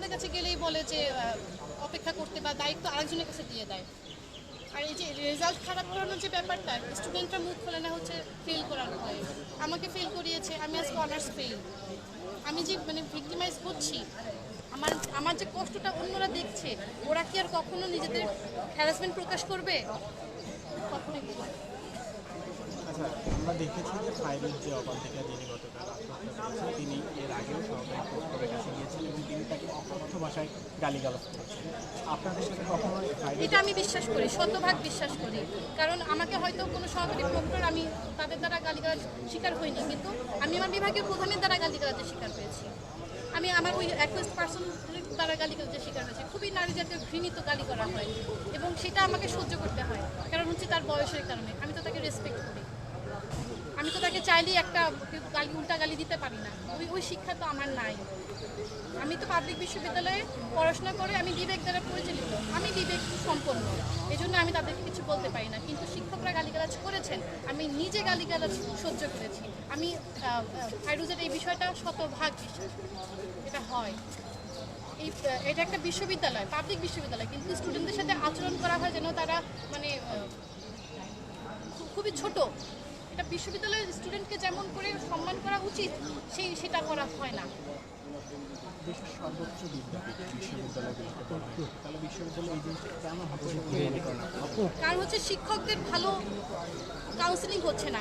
ওনাদের কাছে গেলেই বলে যে অপেক্ষা করতে বা দায়িত্ব আরেকজনের কাছে দিয়ে দেয়। আর এই যে রেজাল্ট খারাপ করানোর যে ব্যাপারটা স্টুডেন্টরা মুখ খোলে না হচ্ছে ফেল করানো ভয়ে। আমাকে ফেল করিয়েছে, আমি আজকে অনার্স ফেল আমি যে মানে ভিক্টিমাইজ হচ্ছি, আমার আমার যে কষ্টটা অন্যরা দেখছে, ওরা কি আর কখনো নিজেদের হ্যারাসমেন্ট প্রকাশ করবে? কখনোই আচ্ছা আমরা দেখেছি যে যে যিনি গতকাল আত্মহত্যা তিনি এর আগেও কাছে এবং তিনি তাকে অকথ্য ভাষায় করেছেন। এটা আমি বিশ্বাস করি শতভাগ বিশ্বাস করি। কারণ আমাকে হয়তো কোনো সহকারী প্রক্টর আমি তাদের দ্বারা গালিগালাজ শিকার হইনি, কিন্তু আমি আমার বিভাগীয় প্রধানের দ্বারা গালিগালাজের শিকার হয়েছি আমি আমার ওই অ্যাকুয়েস্ট পার্সন দ্বারা গালিগালাজের শিকার হয়েছি খুবই নারী জাতীয় ঘৃণিত গালি করা হয় এবং সেটা আমাকে সহ্য করতে হয়, কারণ হচ্ছে তার বয়সের কারণে। আমি তো তাকে রেসপেক্ট করি। আমি তো তাকে চাইলেই একটা গালি উল্টা গালি দিতে পারি না। ওই ওই শিক্ষা তো আমার নাই। আমি তো পাবলিক বিশ্ববিদ্যালয়ে পড়াশোনা করে আমি বিবেক দ্বারা পরিচালিত। আমি বিবেক সম্পন্ন। এই জন্য আমি তাদেরকে কিছু বলতে পারি না। কিন্তু শিক্ষকরা গালিগালাজ করেছেন। আমি নিজে গালিগালাজ সহ্য করেছি। আমি ফাইরুজের এই বিষয়টা শতভাগ বিশ্বাস এটা হয়। এই এটা একটা বিশ্ববিদ্যালয় পাবলিক বিশ্ববিদ্যালয়। কিন্তু স্টুডেন্টদের সাথে আচরণ করা হয় যেন তারা মানে খুবই ছোট। এটা বিশ্ববিদ্যালয়ের স্টুডেন্টকে যেমন করে সম্মান করা উচিত সেই সেটা করা হয় না। কারণ হচ্ছে শিক্ষকদের ভালো কাউন্সিলিং হচ্ছে না।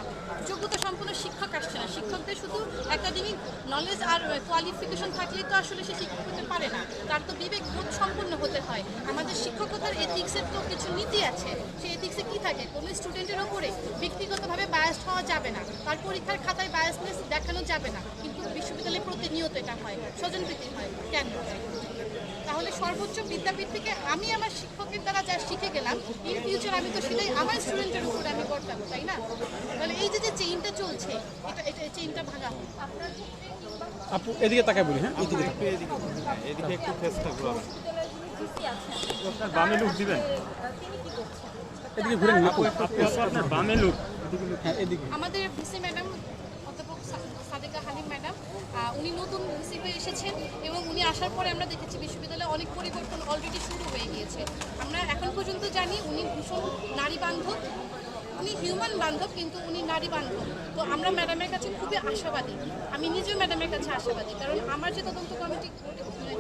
যোগ্যতা সম্পন্ন শিক্ষক আসছে না। শিক্ষকদের শুধু একাডেমিক নলেজ আর কোয়ালিফিকেশন থাকলেই তো আসলে সে শিক্ষক হতে পারে না। তার তো বিবেক বোধ সম্পন্ন হতে হয়। আমাদের শিক্ষকতার এথিক্সের তো কিছু নীতি আছে। সেই এথিক্সে কি থাকে? কোনো স্টুডেন্টের ওপরে ব্যক্তিগতভাবে বায়াসড হওয়া যাবে না। তার পরীক্ষার খাতায় বায়াসনেস দেখানো যাবে না। কিন্তু বিশ্ববিদ্যালয়ে প্রতিনিয়ত এটা হয়। স্বজনপ্রীতি হয় কেন? তাহলে সর্বোচ্চ বিদ্যাপীঠ থেকে আমি আমার শিক্ষকের দ্বারা যা শিখে গেলাম ইন ফিউচার আমি তো সেটাই আমার স্টুডেন্টের উপরে আমি করতাম তাই না? তাহলে এই যে যে চেইনটা চলছে এটা এটা চেইনটা ভাঙা আপনার আপু এদিকে তাকায় বলি হ্যাঁ? এদিকে এদিকে এদিকে একটু ফেসটা ঘুরাবেন আপনার বামে লুক দিবেন? এদিকে আপু আপু। আপু আপনার বামে লুক হ্যাঁ এদিকে। আমাদের ভিসি ম্যাডাম সাদেকা ম্যাডাম। উনি নতুন হয়ে এসেছেন এবং উনি আসার পরে আমরা দেখেছি বিশ্ববিদ্যালয়ে অনেক পরিবর্তন অলরেডি শুরু হয়ে গিয়েছে। আমরা এখন পর্যন্ত জানি উনি ভীষণ নারী বান্ধব, উনি হিউম্যান বান্ধব, কিন্তু উনি নারী বান্ধব। তো আমরা ম্যাডামের কাছে খুবই আশাবাদী। আমি নিজেও ম্যাডামের কাছে আশাবাদী, কারণ আমার যে তদন্ত কমিটি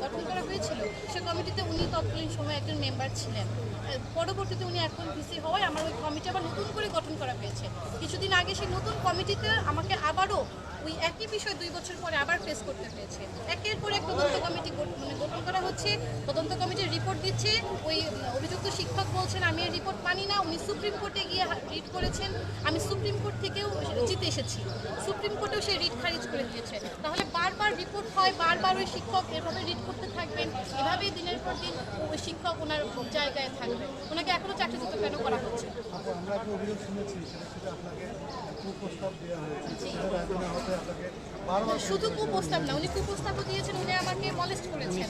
গঠন করা হয়েছিল, সে কমিটিতে উনি তৎকালীন সময় একজন মেম্বার ছিলেন। পরবর্তীতে উনি এখন ভিসি হওয়ায় আমার ওই কমিটি আবার নতুন করে গঠন করা হয়েছে। কিছুদিন আগে সেই নতুন কমিটিতে আমাকে আবারও ওই একই বিষয় দুই বছর পরে আবার ফেস করতে হয়েছে। একের পর এক তদন্ত কমিটি মানে গঠন করা হচ্ছে, তদন্ত কমিটির রিপোর্ট দিচ্ছে, ওই অভিযুক্ত শিক্ষক বলছেন, আমি এই রিপোর্ট মানি না। উনি সুপ্রিম কোর্টে গিয়ে রিট করেছেন। আমি সুপ্রিম কোর্ট থেকেও জিতে এসেছি। সুপ্রিম কোর্টেও সেই রিট খারিজ করে দিয়েছে। তাহলে বারবার রিপোর্ট হয়, বারবার ওই শিক্ষক এভাবে রিট করতে থাকবেন, এভাবেই দিনের পর দিন ওই শিক্ষক ওনার জায়গায় থাকবেন। ওনাকে এখনও চাকরিচ্যুত কেন করা হচ্ছে? আমরা একটা অভিযোগ শুনেছি সেটা সেটা আপনাকে কুপ্রস্তাব দেওয়া হয়েছে। সেটা এখন হতে আপনাকে শুধু কুপ্রস্তাব না উনি কুপ্রস্তাবও দিয়েছেন উনি আমাকে মলেস্ট করেছেন।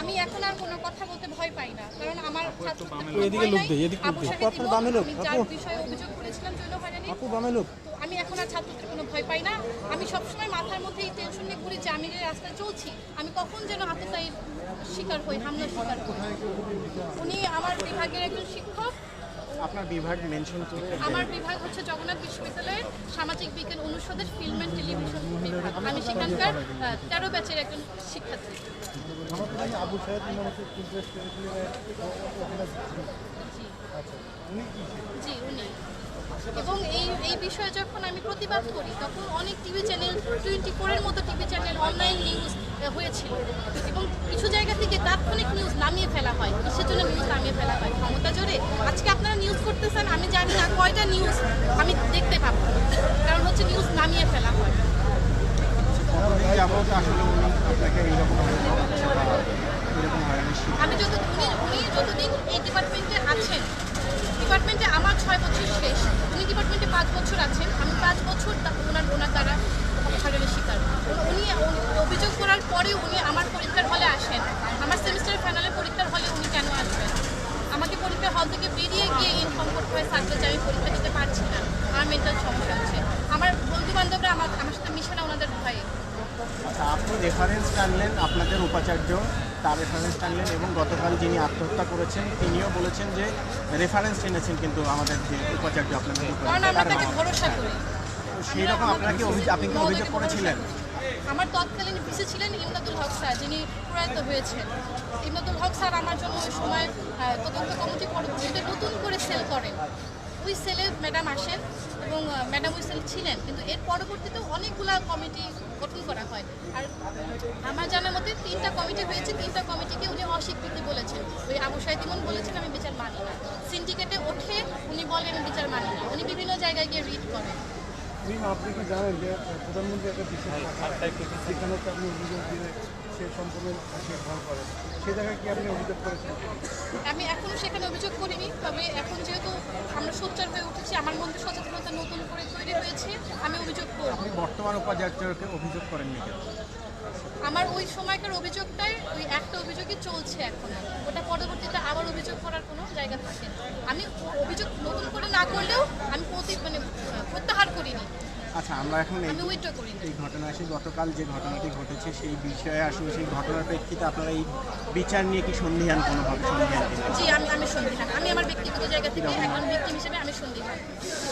আমি এখন আর কোনো কথা বলতে ভয় পাই না কারণ আমার ছাত্র এদিকে লোক দেই, এদিকে লোক আবু দেই। সাহেব আপনার বামে লোক, বিষয়ে অভিযোগ করেছিলাম জৈল হয়রানি আপু বামে লোক। আমি এখন আর ছাত্রদের কোনো ভয় পাই না। আমি সবসময় মাথার মধ্যে এই টেনশন নিয়ে ঘুরি যে আমি যে রাস্তায় চলছি আমি কখন যেন আততায়ীর শিকার হই হামলার শিকার হই। উনি আমার বিভাগের একজন শিক্ষক। আপনার বিভাগ মেনশন আমার বিভাগ হচ্ছে জগন্নাথ বিশ্ববিদ্যালয়ের সামাজিক বিজ্ঞান অনুষদের ফিল্ম অ্যান্ড টেলিভিশন বিভাগ। আমি সেখানকার তেরো ব্যাচের একজন শিক্ষার্থী। আবু সাহেব জি উনি। এবং এই বিষয়ে যখন আমি প্রতিবাদ করি, তখন অনেক টিভি চ্যানেল টোয়েন্টি ফোরের মতো টিভি চ্যানেল অনলাইন নিউজ হয়েছিল। এবং কিছু জায়গা থেকে তাৎক্ষণিক নিউজ নামিয়ে ফেলা হয়। কিসের জন্য নিউজ নামিয়ে ফেলা হয়? ক্ষমতা জোরে? আজকে আপনারা নিউজ করতেছেন, আমি জানি না কয়টা নিউজ আমি দেখতে পাবো। কারণ হচ্ছে নিউজ নামিয়ে ফেলা হয়। আমি যত উনি যতদিন এই ডিপার্টমেন্টে আছেন ডিপার্টমেন্টে আমার ছয় বছর শেষ উনি ডিপার্টমেন্টে পাঁচ বছর আছেন আমি পাঁচ বছর তা- ওনার ওনার দ্বারা হয়রানির শিকার উনি উনি অভিযোগ করার পরে উনি আমার পরীক্ষার হলে আসেন। আমার সেমিস্টার ফাইনালে পরীক্ষার হলে উনি কেন আসবেন? আমাকে পরীক্ষার হল থেকে বেরিয়ে গিয়ে ইনফর্ম করতে হয় স্যারকে যে আমি পরীক্ষা দিতে পারছি না। আমার মেন্টাল সমস্যা আছে আমার বন্ধু বান্ধবরা আমার আমার সাথে মিশে না ওনাদের ভয়ে। আচ্ছা আপনি রেফারেন্স টানলেন আপনাদের উপাচার্য তার রেফারেন্স টানলেন এবং গতকাল যিনি আত্মহত্যা করেছেন তিনিও বলেছেন যে রেফারেন্স টেনেছেন কিন্তু আমাদের যে উপাচার্য আপনাদের কারণ আমরা তাকে ভরসা করি। আপনি কি অভিযোগ করেছিলেন? আমার তৎকালীন ভিসি ছিলেন ইমদাদুল হক স্যার, যিনি প্রয়াত হয়েছেন। ইমদাদুল হক স্যার আমার জন্য ওই সময় তদন্ত কমিটি পরবর্তীতে নতুন করে সেল করেন। ওই সেলে ম্যাডাম আসেন এবং ম্যাডাম ওই সেল ছিলেন। কিন্তু এর পরবর্তীতে অনেকগুলা কমিটি গঠন করা হয়। আর আমার জানার মতে তিনটা কমিটি হয়েছে। তিনটা কমিটিকে উনি অস্বীকৃতি বলেছেন। ওই আবু সাইদ ইমন বলেছেন, আমি বিচার মানি না। সিন্ডিকেটে ওঠে, উনি বলেন বিচার মানি না। উনি বিভিন্ন জায়গায় গিয়ে রিড করেন। আপনি কি জানেন যে আহ, প্রধানমন্ত্রী একটা বিশেষ সেখানে তো আপনি অভিযোগ দিলে সে সম্পূর্ণ সে ভর করে। সে জায়গায় কি আপনি অভিযোগ করেছেন? আমি এখনও সেখানে অভিযোগ করিনি তবে এখন যেহেতু আমরা সোচ্চার হয়ে উঠেছি আমার মধ্যে সচেতনতা নতুন করে তৈরি হয়েছে আমি অভিযোগ করব। আপনি বর্তমান উপাচার্যকে অভিযোগ করেননি কেন আমার ওই সময়কার অভিযোগটাই ওই একটা অভিযোগই চলছে এখন ওটা পরবর্তীতে আবার অভিযোগ করার কোনো জায়গা থাকে আমি অভিযোগ নতুন করে না করলেও আমি প্রতি মানে প্রত্যাহার করিনি। আচ্ছা আমরা এখন এই এই ঘটনা আসে গতকাল যে ঘটনাটি ঘটেছে সেই বিষয়ে আসলে সেই ঘটনার প্রেক্ষিতে আপনারা এই বিচার নিয়ে কি সন্ধিহান কোনোভাবে? সন্ধিহান জি আমি আমি সন্দিহান। আমি আমার ব্যক্তিগত জায়গা থেকে একজন ব্যক্তি হিসেবে আমি সন্দিহান।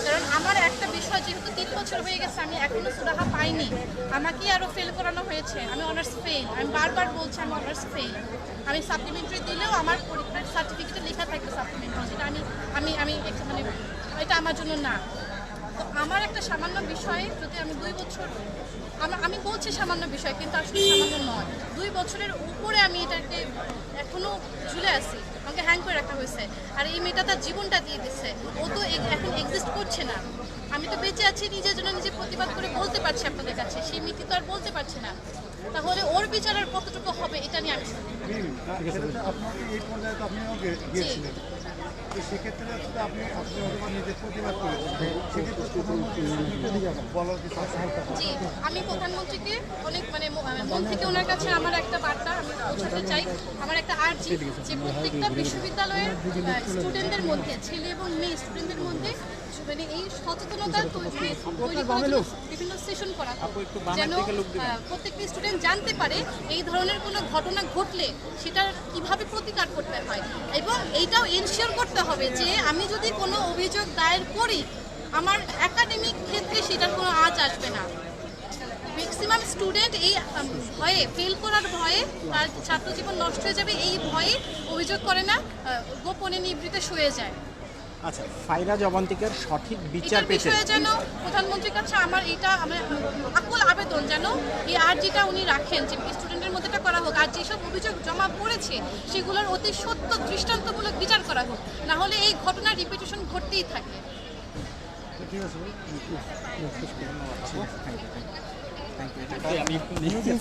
কারণ আমার একটা বিষয় যেহেতু তিন বছর হয়ে গেছে আমি এখনও সুরাহা পাইনি। আমাকে আরও ফেল করানো হয়েছে। আমি অনার্স ফেল আমি বারবার বলছি আমি অনার্স ফেল আমি সাপ্লিমেন্টারি দিলেও আমার সার্টিফিকেটে লেখা থাকবে সাপ্লিমেন্টারি যেটা আমি আমি আমি মানে এটা আমার জন্য না। আমার একটা সামান্য বিষয়ে যদি আমি দুই বছর আমার আমি বলছি সামান্য বিষয় কিন্তু আসলে সামান্য নয়। দুই বছরের উপরে আমি এটাকে এখনও ঝুলে আছি। আমাকে হ্যাং করে রাখা হয়েছে। আর এই মেয়েটা তার জীবনটা দিয়ে দিচ্ছে ও তো এখন এক্সিস্ট করছে না। আমি তো বেঁচে আছি নিজের জন্য নিজে প্রতিবাদ করে বলতে পারছি আপনাদের কাছে। সেই মিথি তো আর বলতে পারছে না। তাহলে ওর বিচারের কতটুকু হবে এটা নিয়ে আমি এই পর্যায়ে গিয়েছিলেন। আমি প্রধানমন্ত্রীকে অনেক মানে মানে মন থেকে ওনার কাছে আমার একটা বার্তা আমি পৌঁছাতে চাই। আমার একটা আর্জি যে প্রত্যেকটা বিশ্ববিদ্যালয়ের স্টুডেন্টদের মধ্যে, ছেলে এবং মেয়ে স্টুডেন্টদের মধ্যে মানে এই সচেতনতা তৈ- মানে তৈরি বিভিন্ন সেশন করা। যেন প্রত্যেকটা স্টুডেন্ট জানতে পারে এই ধরনের কোনো ঘটনা ঘটলে সেটার কীভাবে প্রতিকার করতে হয়। এবং এইটাও এনশিওর করতে হবে যে আমি যদি কোনো অভিযোগ দায়ের করি আমার একাডেমিক ক্ষেত্রে সেটার কোনো আজ আসবে না। ম্যাক্সিমাম স্টুডেন্ট এই ভয়ে ফেল করার ভয়ে তার ছাত্র জীবন নষ্ট হয়ে যাবে। এই ভয়ে অভিযোগ করে না গোপনে নিবৃতে শুয়ে যায়। আচ্ছা ফাইরা জবান্তিকার সঠিক বিচার পেতে। বিষয়ে যেন প্রধানমন্ত্রীর কাছে আমার এটা আমার আকুল আবেদন যেন এই আর্জিটা উনি রাখেন যে স্টুডেন্টের মধ্যে এটা করা হোক আর যেসব অভিযোগ জমা পড়েছে সেগুলোর অতি সত্য দৃষ্টান্তমূলক বিচার করা হোক না হলে এই ঘটনার রিপিটেশন ঘটতেই থাকে। ঠিক আছে